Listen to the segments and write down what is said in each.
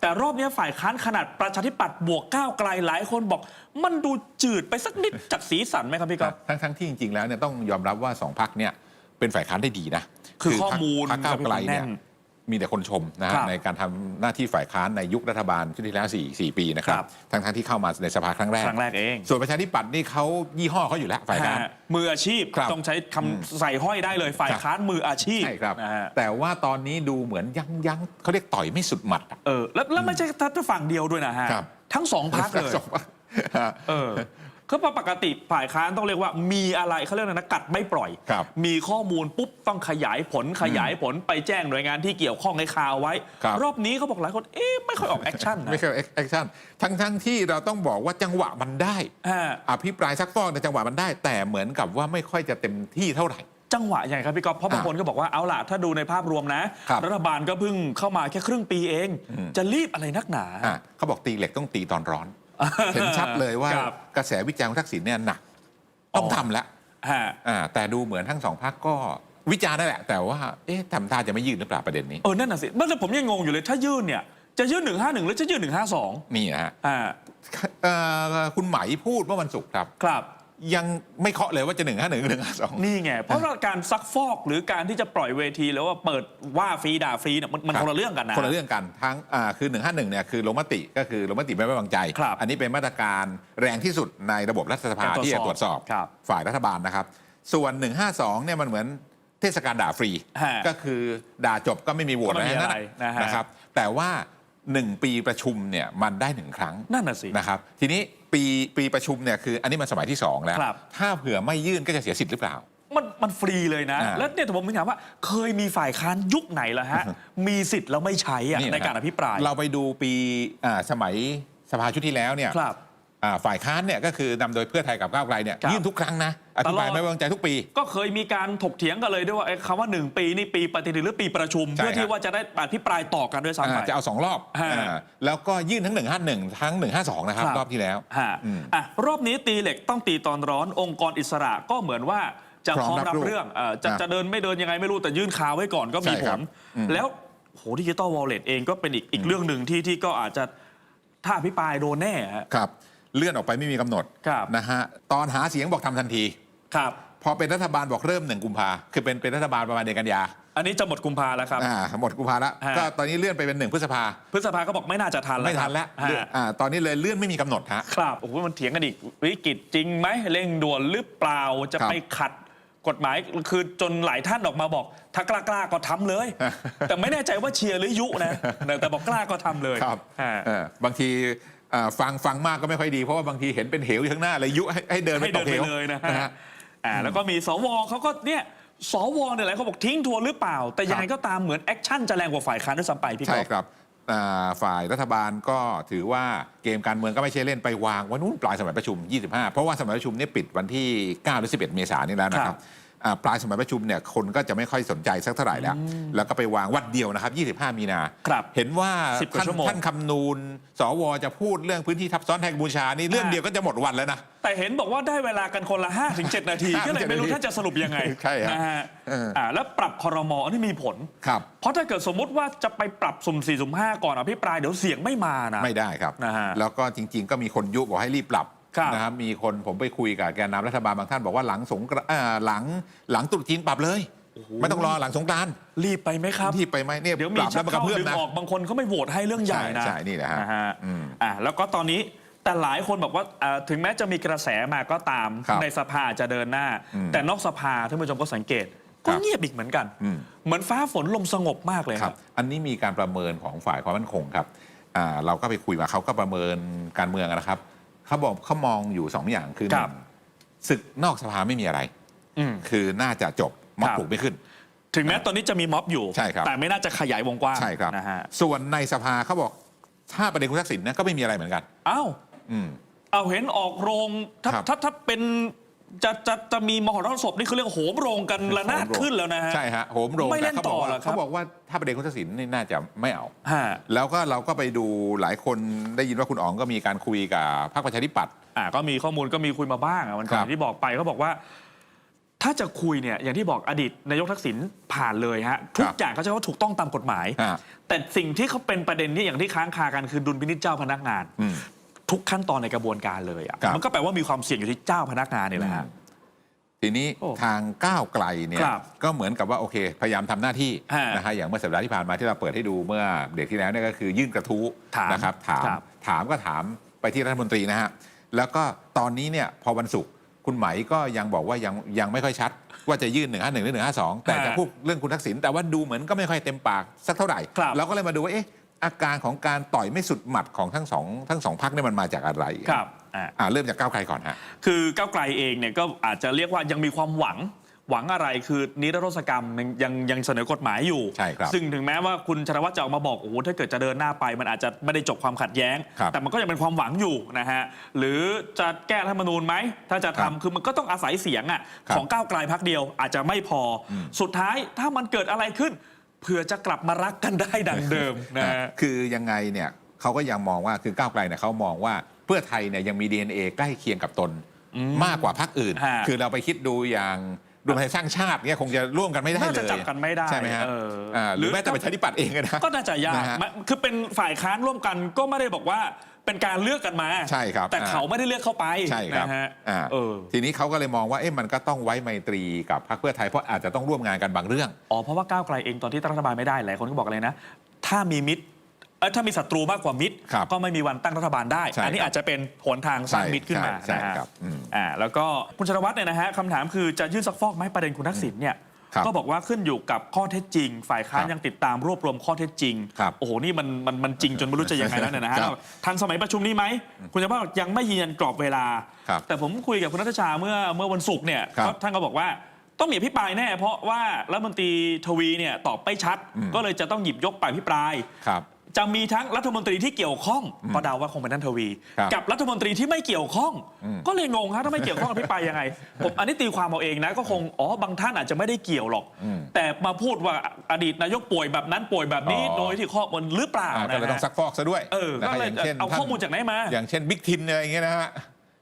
แต่รอบเนี้ยฝ่ายค้านขนาดประชาธิปัตย์บวกก้าวไกลหลายคนบอก มันดูจืดไปสักนิดจากสีสันไหมครับพี่ก๊อฟทั้งทั้งที่จริงๆแล้วเนี่ยต้องยอมรับว่าสองพักเนี่ยเป็นฝ่ายค้านได้ดีนะคือข้อมูลพรรคก้าวไกลเนี่ยแน่น มีแต่คนชมนะครัฮะบในการทำหน้าที่ฝ่ายค้านในยุครัฐบาลชุดที่แล้วสี่สี่ปีนะครัครับบทั้งทั้งที่เข้ามาในสภาครั้งแรก ครั้งแรกเอง ส่วนประชาธิปัตย์นี่เขายี่ห้อเขาอยู่แล้วฝ่ายค้าน ฮะมืออาชีพครับต้องใช้คำใส่ห้อยได้เลยฝ่ายค้านมืออาชีพใช่ครับ นะฮะแต่ว่าตอนนี้ดูเหมือนยังยังเขาเรียกต่อยไม่สุดหมัดอะ เออแล้วแล้วไม่ใช่ถ้าฝั่งเดียวด้วยนะฮะ ครับ ทั้งสองพักเลย สองพรรคฮะเออ คือปกติฝ่ายค้านต้องเรียกว่ามีอะไรเขาเรียกอะไรนะกัดไม่ปล่อย ครับมีข้อมูลปุ๊บต้องขยายผลขยายผลไปแจ้งหน่วยงานที่เกี่ยวข้องให้ข่าวไว้ ครับ รอบนี้เขาบอกหลายคนเอ๊ะไม่ค่อยออกแอคชั่นนะไม่ใช่แอคชั่นทั้งทั้งที่เราต้องบอกว่าจังหวะมันได้ฮะอภิปรายซักฟอกในจังหวะมันได้ แต่เหมือนกับว่าไม่ค่อยจะเต็มที่เท่าไหร่ จังหวะยังไงครับพี่ก๊อฟเพราะบางคนก็บอกว่าเอาล่ะถ้าดูในภาพรวมนะ ครับรัฐบาลก็เพิ่งเข้ามาแค่ครึ่งปีเอง จะรีบอะไรนักหนา อะเขาบอกตีเหล็กต้องตีตอนร้อน เห็นชัดเลยว่าครับกระแสวิจารณ์ของทักษิณเนี่ยหนัก ต้องอ๋อ ทำแล้วฮะอ่าแต่ดูเหมือนทั้งสองพักก็วิจารณ์นั่นแหละ แต่ว่า เอ๊ะทำท่าจะไม่ยืดหรือเปล่าประเด็นนี้เออนั่นน่ะสิเมื่อผมยังงงอยู่เลยถ้ายื่นเนี่ยจะยื่นหนึ่งห้าหนึ่งหรือจะยื่นหนึ่งห้าสองนี่นะฮะอ่าเอ่อคุณไหมพูดเมื่อวันศุกร์ครับ ครับ ยังไม่เคาะเลยว่าจะหนึ่งห้าหนึ่งหนึ่งห้าสองนี่ไง เพราะว่าการซักฟอกหรือการที่จะปล่อยเวทีแล้วว่าเปิดว่าฟรีด่าฟรีเนี่ยมันมันครับ คนละเรื่องกันนะ คนละเรื่องกันทั้งอ่าคือ1นึเนี่ยคือลงมติก็คือลงมติไม่ไว้วางใจ ครับอันนี้เป็นมาตรการแรงที่สุดในระบบรัฐสภาการตรวจที่จะตรวจสอบครับฝ่ายรัฐบาลนะครับ ส่วน 152เนี่ยมันเหมือนเทศกาลด่าฟรี ฮะก็คือด่าจบก็ไม่มีโหวตก็ไม่มีนั่นอะไรนะฮะ นะครับ แต่ว่า 1 ปีประชุมเนี่ยมันได้หนึ่งครั้งนั่นน่ะสิ นะครับ ทีนี้ปีปีประชุมเนี่ยคืออันนี้มันสมัยที่ 2 แล้ว ครับ ถ้าเผื่อไม่ยื่นก็จะเสียสิทธิ์หรือเปล่า มันมันฟรีเลยนะ อ่าแล้วเนี่ยแต่ผมถึงถามว่า เคยมีฝ่ายค้านยุคไหนละฮะ มีสิทธิ์แล้วไม่ใช้อะนี่ะในการอภิปราย เราไปดูปีอ่าสมัยสภาชุดที่แล้วเนี่ยครับ อ่าฝ่ายค้านเนี่ยก็คือนำโดยเพื่อไทยกับก้าวไกลเนี่ยครับยื่นทุกครั้งนะอภิปรายตลอด ไม่ไว้วางใจทุกปี ก็เคยมีการถกเถียงกันเลยด้วยว่าไอ้คำว่า 1 ปีนี่ปีปฏิทินหรือปีประชุม ใช่เพื่อที่ครับว่าจะได้อภิปรายต่อกันด้วยซ้ำไป อ่าจะเอาสองรอบฮะอ่าแล้วก็ยื่นทั้ง 151 ทั้ง 152 นะครับ ครับ รอบที่แล้ว ฮะอืมอะรอบนี้ตีเหล็กต้องตีตอนร้อนองค์กรอิสระก็เหมือนว่าจะพพร้ร้ออมมรัรับบเรื่องเอ่อจะอะจะเดินไม่เดินยังไงไม่รู้แต่ยื่นข่าวไว้ก่อนก็มีใช่ผครัลบอืม แล้วโหดิจิตอลวอลเล็ตเองก็เป็นอีกอีกเรื่องหนึ่งที่ที่ก็อาจจะถ้าอภิปรายโดนแน่ฮะ ครับ เลื่อนออกไปไม่มีกำหนดครับ นะฮะตอนหาเสียงบอกทำทันที ครับ พอเป็นรัฐบาลบอกเริ่มหนึ่งกุมภาคือเป็นเป็นรัฐบาลประมาณเดือนกันยาอันนี้จะหมดกุมภาแล้วครับ อ่าหมดกุมภาแล้วฮะ ก็ตอนนี้เลื่อนไปเป็นหนึ่งพฤษภาพฤษภาก็บอกไม่น่าจะทันแล้วไม่ทันแล้วฮะเลื่อนอ่าตอนนี้เลยเลื่อนไม่มีกำหนดฮะ ครับโอ้โหมันเถียงกันอีกวิกฤตจริงไหมเร่งด่วนหรือเปล่าจะครับ ไปขัดกฎหมายคือจนหลายท่านออกมาบอก ถ้ากล้ากล้าๆก็ทำเลย แต่ไม่แน่ใจว่าเชียร์หรือยุนะแต่บอกกล้าก็ทำเลยครับฮะ เออบางทีอ่า ฟังฟังมากก็ไม่ค่อยดีเพราะว่าบางทีเห็นเป็นเหวอยู่ข้างหน้าเลยยุให้ให้เดินไปให้ตเดิกนเหไปวเลยนะนะฮะฮะอ่าแล้วก็มีสวเขาก็เนี่ยสวเนี่ยหลายคนบอกทิ้งทวนหรือเปล่า แต่ยังไงก็ตามเหมือนแอคชั่นจะแรงกว่าฝ่ายค้านด้วยซ้ำไปพี่กใช่อล์ฟครับอ่าฝ่ายรัฐบาลก็ถือว่าเกมการเมืองก็ไม่ใช่เล่นไปวางวันนู้นปลายสมัยประชุม 25 เพราะว่าสมัยประชุมเนี่ยปิดวันที่ 9 หรือ 11 เมษายนนี้แล้วนะครับอ่า ปลายสมัยประชุมเนี่ยคนก็จะไม่ค่อยสนใจสักเท่าไหร่แล้ว แล้วก็ไปวางวันเดียวนะครับ 25 มีนา ครับเห็นว่า10กว่าท่านชั่วโมง ท่านคำนูนสวจะพูดเรื่องพื้นที่ทับซ้อนแทนกัมพูชานี่เรื่องเดียวก็จะหมดวันแล้วนะ แต่เห็นบอกว่าได้เวลากันคนละ5ถึง7นาที5ก็เลยไม่รู้นาทีท่านจะสรุปยังไงใช่ครับนะฮะเอออ่อ่าแล้วปรับคอรมออันนี้มีผล ครับเพราะถ้าเกิดสมมุติว่าจะไปปรับสุ่ม4สุ่ม5ก่อนอภิปรายเดี๋ยวเสียงไม่มานะ ไม่ได้ครับ นะฮะแล้วก็จริง ๆ ก็มีคนยุบอกให้รีบปรับครับ นะครับมีคนผมไปคุยกับแกนนำรัฐบาลบางท่านบอกว่าหลังสงกรานต์อ่าหลังหลังตรุษจีนปรับเลย ไม่ต้องรอหลังสงกรานต์รีบไปไหมครับ ที่ไปไหมเนี่ยเดี๋ยวปมีรับชัแล้วกมันกระเข้าเพื่อมดึงนะ ออกบางคนเขาไม่โหวตให้เรื่องใหญ่นะใช่ใช่นี่แหละฮะนะฮะอืมอ่าแล้วก็ตอนนี้แต่หลายคนบอกว่าอ่าถึงแม้จะมีกระแสมาก็ตาม ครับในสภาจะเดินหน้า อืมแต่นอกสภาท่านผู้ชมก็สังเกต ก็ครับเงียบอีกเหมือนกัน อืม เหมือนฟ้าฝนลมสงบมากเลยครับอันนี้มีการประเมินของฝ่ายความมั่นคงครับอ่าเราก็ไปคุยมาเขาก็ประเมินการเมืองนะครับ เขาบอกเขามองอยู่สองอย่างคือหครันึ่บงศึกนอกสภาไม่มีอะไร อืม คือน่าจะจบม็อบครับ ปลุกไม่ขึ้น ถึงแม้ตอนนี้จะมีม็อบอยู่ ใช่ครับ แต่ไม่น่าจะขยายวงกว้างใช่ครับ นะฮะส่วนในสภาเขาบอกถ้าประเด็นคุณทักษิณนะก็ไม่มีอะไรเหมือนกัน อ้าว อืม เอาเห็นออกโรงถ้าครับถ้าถ้าเป็น จะจะจะมีมหรสพนี่คือเรียกโหมโรงกันระนาดโหมโรงขึ้นแล้วนะฮะ ใช่ฮะโหมโรงไม่เล่นแต่เขาบอกต่อเหรอว่าครับเขาบอกว่าถ้าประเด็นคุณทักษิณนี่น่าจะไม่เอาฮะแล้วก็เราก็ไปดูหลายคนได้ยินว่าคุณอ๋องก็มีการคุยกับพรรคประชาธิปัตย์อ่าก็มีข้อมูลก็มีคุยมาบ้างอะวันก่อครันบที่บอกไปเขาบอกว่า ถ้าจะคุยเนี่ยอย่างที่บอกอดีตนายกทักษิณผ่านเลยฮะทุคกรับอย่างเขาจะว่าถูกต้องตามกฎหมายฮะแต่สิ่งที่เขาเป็นประเด็นนี้อย่างที่ค้างคากันคือดุลพินิจเจ้าพนักงานอืม ทุกขั้นตอนในกระบวนการเลยอะครับมันก็แปลว่ามีความเสี่ยงอยู่ที่เจ้าพนักงานนี่แหละฮะ ทีนี้โอ้ทางก้าวไกลเนี่ยครับก็เหมือนกับว่าโอเค พยายามทำหน้าที่ฮะนะฮะอย่างเมื่อสัปดาห์ที่ผ่านมาที่เราเปิดให้ดูเมื่อเบรกที่แล้วเนี่ยก็คือยื่นกระทู้ถามนะครับถามครับถามก็ถามไปที่รัฐมนตรีนะฮะแล้วก็ตอนนี้เนี่ยพอวันศุกร์คุณไหมก็ยังบอกว่ายังยังไม่ค่อยชัด ว่าจะยื่น 1 5 1หรือ1 5 2 แต่จะพูดเรื่องคุณทักษิณแต่ว่าดูเหมือนก็ไม่ค่อยเต็มปากสักเท่าไหร่ ครับ เราก็เลยมาดูว่าเอ๊ะ อาการของการต่อยไม่สุดหมัดของทั้งสองทั้งสองพักเนี่ยมันมาจากอะไรครับอ่าอ่าเริ่มจากก้าวไกลก่อนฮะ คือก้าวไกลเองเนี่ยก็อาจจะเรียกว่ายังมีความหวัง หวังอะไรคือนิรโทษกรรมยังยังยังเสนอกฎหมายอยู่ ใช่ครับซึ่งถึงแม้ว่าคุณชนวัฒน์จะออกมาบอกโอ้โหถ้าเกิดจะเดินหน้าไป มันอาจจะไม่ได้จบความขัดแย้ง ครับแต่มันก็ยังเป็นความหวังอยู่นะฮะหรือจะแก้รัฐธรรมนูญไหมถ้าจะครัทำบคือมันก็ต้องอาศัยเสียงอะครับของก้าวไกลพักเดียวอาจจะไม่พออมสุดท้ายถ้ามันเกิดอะไรขึ้น เผื่อจะกลับมารักกันได้ดังเดิมนะฮะ คือยังไงเนี่ยเขาก็ยังมองว่าคือก้าวไกลเนี่ยเขามองว่าเพื่อไทยเนี่ยยังมี DNA ใกล้เคียงกับตนอืมมากกว่าพรรคอื่น ฮะ คือเราไปคิดดูอย่างรวมไทยสร้างชาติเนี่ยคงจะร่วมกันไม่ได้เลยน่าจะจับกันไม่ได้ใช่ไหมฮะเอออ่าหรือหรือแม้แต่ประชาธิปัตย์เองนะก็น่าจะยากนะฮะ มันคือเป็นฝ่ายค้านร่วมกันก็ไม่ได้บอกว่า เป็นการเลือกกันมา ใช่ครับแต่อ่าเขาไม่ได้เลือกเข้าไปใช่ครับนะฮะอ่าเออทีนี้เขาก็เลยมองว่าเอ๊ะมันก็ต้องไว้ไมตรีกับพรรคเพื่อไทยเพราะอาจจะต้องร่วมงานกันบางเรื่องอ๋อเพราะว่าก้าวไกลเองตอนที่ตั้งรัฐบาลไม่ได้หลายคนก็บอกอะไรนะ ถ้ามีมิตรเอยถ้ามีศัตรูมากกว่ามิตรครับก็ไม่มีวันตั้งรัฐบาลได้ใช่อันนี้ครับอาจจะเป็นหนทางสร้างมิตรขึ้นมาใช่นะฮะครับอืมอ่าแล้วก็คุณชนวัฒน์เนี่ยนะฮะคำถามคือจะยื่นซักฟอกไหมประเด็นคุณทักษิณเนี่ยครับ ก็บอกว่าขึ้นอยู่กับข้อเท็จจริง ฝ่ายค้านครับยังติดตามรวบรวมข้อเท็จจริงครับโอ้โห นี่มันมันมันจริงจนไม่รู้จะยังไงแล้วเนี่ยนะฮะครับทันสมัยประชุมนี้ไหม คุณชนวัฒน์บอกยังไม่ยืนยันกรอบเวลาครับแต่ผมคุยกับคุณนัทชาเมื่อเมื่อวันศุกร์เนี่ยครับก็ท่านก็บอกว่าต้องมีอภิปรายแน่ เพราะว่ารัฐมนตรีทวีเนี่ยตอบไม่ชัดอืมก็เลยจะต้องหยิบยกไปอภิปรายครับ จะมีทั้งรัฐมนตรีที่เกี่ยวข้องก็เดาว่าคงเป็นท่านทวี ครับกับรัฐมนตรีที่ไม่เกี่ยวข้อง อืม ก็เลยงงฮะถ้าไม่เกี่ยวข้องอภิปรายยังไง ผมอันนี้ตีความเอาเองนะก็คงอ๋อบางท่านอาจจะไม่ได้เกี่ยวหรอกอืมแต่มาพูดว่าอดีตนายกป่วยแบบนั้นป่วยแบบนี้อ๋อ โดยที่ข้อมูลหรือเปล่าอ่านะก็เลยต้องฮะซักฟอกซะด้วยเออนะก็ฮะเลยอย่างเช่นเอาท่นข้อมูลจากไหนมา อย่างเช่นบิ๊กทินอะไรอย่างเงี้ยนะฮะ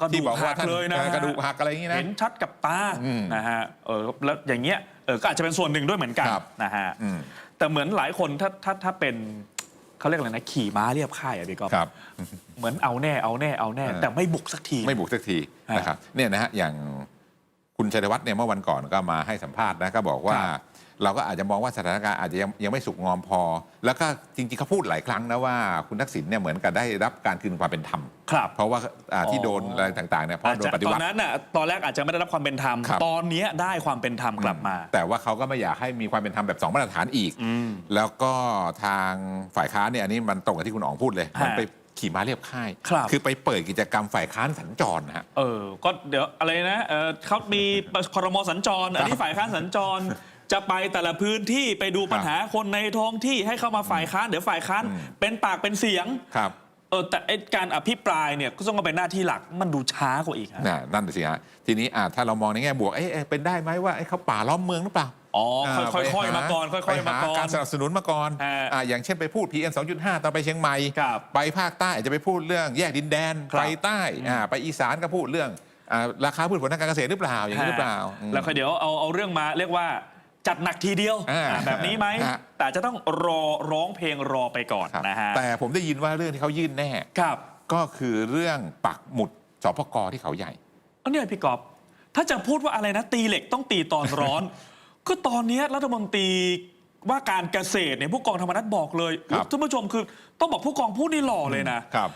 กระดูกที่บอกว่าหักท่านเลยนะกระดูกหักอะไรอย่างงี้นะ เห็นชัดกับตาอืมนะฮะเออแล้วอย่างเงี้ยเออก็อาจจะเป็นส่วนหนึ่งด้วยเหมือนกันครับ นะฮะ อืม แต่เหมือนหลายคนถ้าถ้าถ้าเป็น เขาเรียกอะไรนะขี่ม้าเรียบค่ายอะพี่ก๊อฟครับ เหมือนเอาแน่เอาแน่เอาแน่เออแต่ไม่บุกสักที ไม่บุกสักทีฮะนะครับเนี่ยนะฮะอย่างคุณชัยวัฒน์เนี่ยเมื่อวันก่อนก็มาให้สัมภาษณ์นะก็บอกว่า ครับเราก็อาจจะมองว่าสถานการณ์อาจจะยังยังไม่สุกงอมพอ แล้วก็จริงๆเขาพูดหลายครั้งนะว่าคุณทักษิณเนี่ยเหมือนกับได้รับการคืนความเป็นธรรม ครับเพราะว่าอ่าที่อ๋อโดนอะไรต่างๆเนี่ยเพราะอาจโดจะนปฏิตอวันติ นั้นน่ะตอนแรกอาจจะไม่ได้รับความเป็นธรรม ครับ ตอนเนี้ยได้ความเป็นธรรมกลับมา แต่ว่าเขาก็ไม่อยากให้มีความเป็นธรรมแบบสองมาตรฐานอีกอืมแล้วก็ทางฝ่ายค้านเนี่ยอันนี้มันตรงกับที่คุณอ๋องพูดเลย ฮะมันไปขี่ม้าเรียบค่ายครับ อไปเปิดกิจกรรมฝ่ายค้านสัญจรนะฮะ เออ ก็เดี๋ยวอะไรนะเออเขามีคอรมอสัญจร อันนี้ฝ่ายค้านสัญจร จะไปแต่ละพื้นที่ไปดูปัญหาคนในท้องที่ให้เข้ามาฝ่ายค้าน เดี๋ยวฝ่ายค้านอืมเป็นปากเป็นเสียง ครับ เออแต่ไอ้การอภิปรายเนี่ยก็ต้องเป็นหน้าที่หลักมันดูช้ากว่าอีกฮะน่ะนั่นสิฮะทีนี้อะถ้าเรามองในแง่บวกเอ๊ะเอ๊ะเป็นได้ไหมว่าเอ๊ะเขาป่าล้อมเมืองหรือเปล่าอ๋อาค่อยไปๆค่อยหๆมาก่อนค่ไปอยๆมาหาก่อนการสนับสนุนมาก่อนฮะอ่าอย่างเช่นไปพูด PM 2.5 ตอนไปเชียงใหม่ครับไปภาคใต้อาจจะไปพูดเรื่องแยกดินแดนครับ ไปใต้อ่าไปอีสานก็พูดเรื่องอ่าราคาพืชผลทางการเกษตรหรือเปล่าอย่างนี้หรือเปล่าอืม แล้วค่อยเดี๋ยวเอาเอาเรื่องมาเรียกว่า จัดหนักทีเดียวอ่าอ่าแบบนี้ไหม ฮะ แต่จะต้องรอร้องเพลงรอไปก่อนครับนะฮะแต่ผมได้ยินว่าเรื่องที่เขายื่นแน่ ครับก็คือเรื่องปักหมุดสปกที่เขาใหญ่เอาเนี่ยพี่กอบ ถ้าจะพูดว่าอะไรนะ ตีเหล็กต้องตีตอนร้อน ก็ตอนเนี้ยรัฐมนตรีว่าการเกษตรเนี่ยผู้กองธรรมนัฐบอกเลยครับ ท่านผู้ชมคือต้องบอกผู้กองพูดนี่หล่อเลยนะ ครับ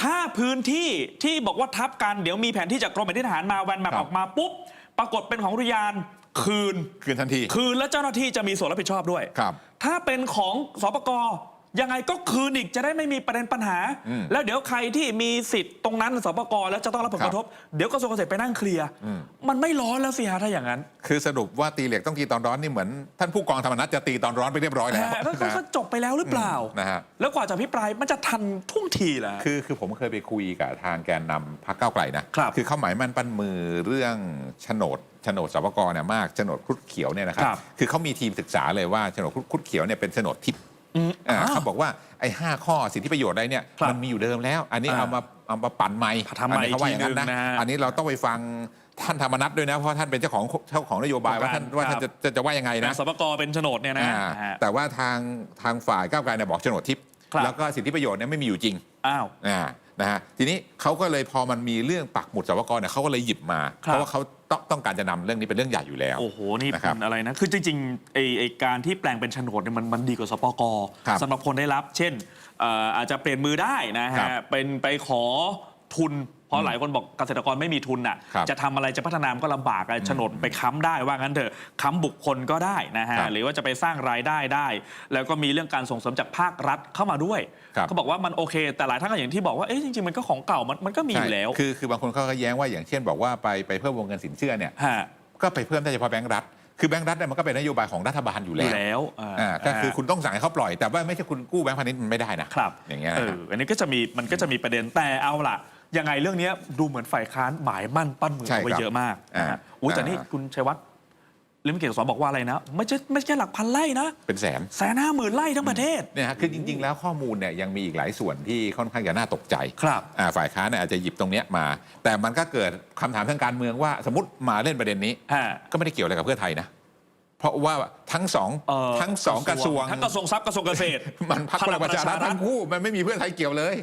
ถ้าพื้นที่ที่บอกว่าทับกันเดี๋ยวมีแผนที่จากกรมแผนที่ทหารมาวันแมปครับออกมาปุ๊บ ปรากฏเป็นของอุทยาน คืน คืนทันที คืนและเจ้าหน้าที่จะมีส่วนรับผิดชอบด้วย ครับ ถ้าเป็นของสปก ยังไงก็คืนอีกจะได้ไม่มีประเด็นปัญหา อืมแล้วเดี๋ยวใครที่มีสิทธิ์ตรงนั้นสปกแล้วจะต้องรับผลกระทบ เดี๋ยวกระทรวงเกษตรไปนั่งเคลียร์อืม มันไม่ร้อนแล้วสิฮะถ้าอย่างนั้นคือสรุปว่าตีเหล็กต้องตีตอนร้อนนี่เหมือนท่านผู้กองธรรมนัฐจะตีตอนร้อนไปเรียบร้อยแล้วแต่ก็ก็นะก็จบไปแล้วหรือเปล่าอืมนะฮะ แล้วกว่าจะพิปรายมันจะทันท่วงทีเหรอคือคือผมเคยไปคุยกับทางแกนนำพรรคก้าวไกลนะครับอเขาหมายมั่นปั้นมือเรื่องโฉนดโฉนดสปกเนี่ยมากโฉนดครุฑเขียวเนี่ยนะครับครับคือเขามีทีมศึกษาเลยว่าโฉนดครุฑเขียวเนี่ยเป็นโฉนดทิพย์ อืมอ่าอ้าวเขาบอกว่าไอ้ห้าข้อสิทธิประโยชน์อะไรเนี่ยครับมันมีอยู่เดิมแล้ว อันนี้อ่าเอามาเอามาปั่นใหม่ทำใหม่อันนี้เขาว่าอย่างนั้นอีกทีนึนะงนะฮะอันนี้เราต้องไปฟังท่านธรรมนัฐด้วยนะเพราะท่านเป็นเจ้าของเจ้าของนโยบายว่าท่านว่าท่านจะจะจะว่ายังไงนะ นะสปกเป็นโฉนดเนี่ยนะอ่าฮะ แต่ว่าทางทางฝ่ายก้าวไกลเนี่ยบอกโฉนดทิพย์ครับ แล้วก็สิทธิประโยชน์เนี่ยไม่มีอยู่จริงอ้าว อ่านะฮะทีนี้เขาก็เลยพอมันมีเรื่องปักหมุดสวกรเนี่ยเขาก็เลยหยิบมา ครับเพราะว่าเขา ต้องต้องการจะนำเรื่องนี้เป็นเรื่องใหญ่อยู่แล้ว โอ้โห นี่นะครับเป็นอะไรนะ คือจริงๆไอไอการที่แปลงเป็นโฉนดเนี่ยมันมันดีกว่าสปกครับสำหรับคนได้รับ เช่นเอ่ออาจจะเปลี่ยนมือได้นะครัฮะบเป็นไปขอทุน เพราะหลายคนบอกเกษตรกรไม่มีทุนอะครับจะทำอะไรจะพัฒนามันก็ลำบากอะโฉนดไปค้ำได้ว่างั้นเถอะค้ำบุคคลก็ได้นะฮะครับหรือว่าจะไปสร้างรายได้ได้ แล้วก็มีเรื่องการส่งเสริมจากภาครัฐเข้ามาด้วยครับ เขาบอกว่ามันโอเค แต่หลายท่านก็อย่างที่บอกว่าเอ๊ะจริงๆมันก็ของเก่ามันมันก็มีอยู่แล้วใช่คือคือบางคนเขาก็แย้งว่าอย่างเช่นบอกว่าไปไปเพิ่มวงเงินสินเชื่อเนี่ย ฮะก็ไปเพิ่มได้เฉพาะแบงก์รัฐ คือแบงก์รัฐเนี่ยมันก็เป็นนโยบายของรัฐบาลอยู่อแล้ยู่วแล้วาอ่าก็คือคุณต้องสั่งให้เขาปล่อย แต่ว่าไม่ใช่คุณกู้แบงก์พาณิชย์มันไม่ได้นะครับอย่างเงี้ยเอนะครับออันนี้ก็จะมีมันก็จะมีประเด็นแต่เอาล่ะ ยังไงเรื่องเนี้ยดูเหมือนฝ่ายค้านหมายมั่นปั้นมือใช่เอาไว้ครับเยอะมากอ่านะฮะอุ้ยแต่นี่อ่าคุณชัยวัฒน์ลิมเกียรติสอนบอกว่าอะไรนะ ไม่ใช่ไม่ใช่หลักพันไร่นะ เป็นแสนแสนห้าหมื่นไร่ทั้งประเทศเนี่ยฮะคือจริง ๆ แล้วข้อมูลเนี่ยยังมีอีกหลายส่วนที่ค่อนข้างจะน่าตกใจครับอ่าฝ่ายค้านเนี่ยอาจจะหยิบตรงเนี้ยมา แต่มันก็เกิดคำถามทางการเมืองว่า สมมติมาเล่นประเด็นนี้ฮะก็ไม่ได้เกี่ยวอะไรกับเพื่อไทยนะเพราะว่าทั้งสองเอ่อทั้งสองกระทรวงทั้งกระทรวงทรัพย์กระทรวงเกษตรมันพักพลังประชารัฐทั้งคู่มันไม่มีเพื่อไทยเกี่ยวเลย